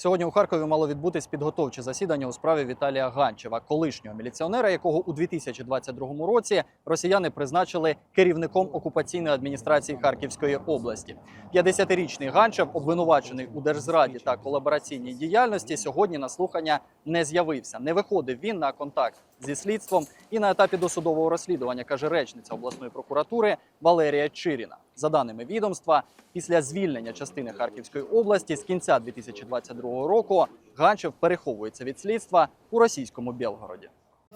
Сьогодні у Харкові мало відбутись підготовче засідання у справі Віталія Ганчева, колишнього міліціонера, якого у 2022 році росіяни призначили керівником окупаційної адміністрації Харківської області. 50-річний Ганчев, обвинувачений у держзраді та колабораційній діяльності, сьогодні на слухання не з'явився. Не виходив він на контакт зі слідством і на етапі досудового розслідування, каже речниця обласної прокуратури Валерія Чиріна. За даними відомства, після звільнення частини Харківської області з кінця 2022 року Ганчев переховується від слідства у російському Білгороді.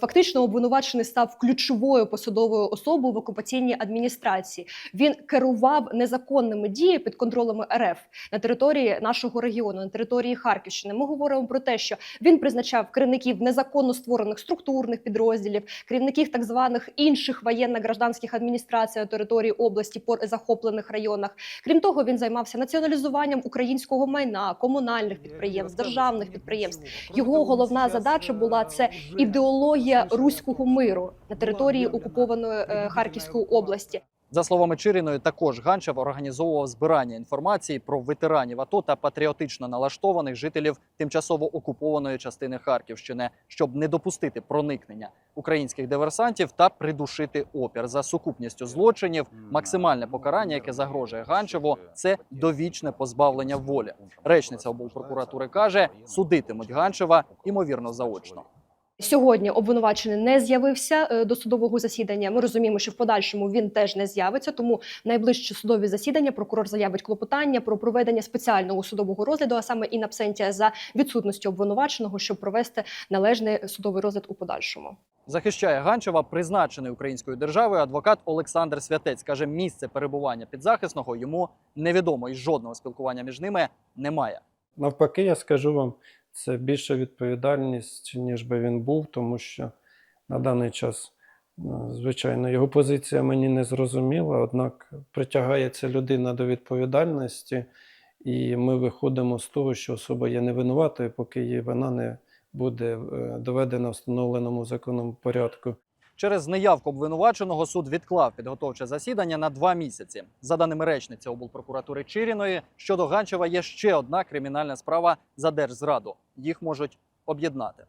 Фактично, обвинувачений став ключовою посадовою особою в окупаційній адміністрації. Він керував незаконними діями під контролем РФ на території нашого регіону, на території Харківщини. Ми говоримо про те, що він призначав керівників незаконно створених структурних підрозділів, керівників так званих інших воєнно-гражданських адміністрацій на території області по захоплених районах. Крім того, він займався націоналізуванням українського майна, комунальних підприємств, державних підприємств. Його головна задача була це ідеологія руського миру на території окупованої е, Харківської області. За словами Чиріної, також Ганчев організовував збирання інформації про ветеранів АТО та патріотично налаштованих жителів тимчасово окупованої частини Харківщини, щоб не допустити проникнення українських диверсантів та придушити опір за сукупністю злочинів. Максимальне покарання, яке загрожує Ганчеву, це довічне позбавлення волі. Речниця облпрокуратури каже, судитимуть Ганчева ймовірно заочно. Сьогодні обвинувачений не з'явився е, до судового засідання. Ми розуміємо, що в подальшому він теж не з'явиться. Тому найближчі судові засідання прокурор заявить клопотання про проведення спеціального судового розгляду, а саме in absentia за відсутністю обвинуваченого, щоб провести належний судовий розгляд у подальшому. Захищає Ганчева призначений українською державою адвокат Олександр Святець. Каже, місце перебування підзахисного йому невідомо і жодного спілкування між ними немає. Навпаки, я скажу вам, це більша відповідальність, ніж би він був, тому що на даний час, е, звичайно, його позиція мені не зрозуміла, однак притягається людина до відповідальності, і ми виходимо з того, що особа є невинуватою, поки її вина не буде е, доведена в встановленому законом порядку. Через неявку обвинуваченого суд відклав підготовче засідання на два місяці. За даними речниці облпрокуратури Чиріної, щодо Ганчева є ще одна кримінальна справа за держзраду. Їх можуть об'єднати.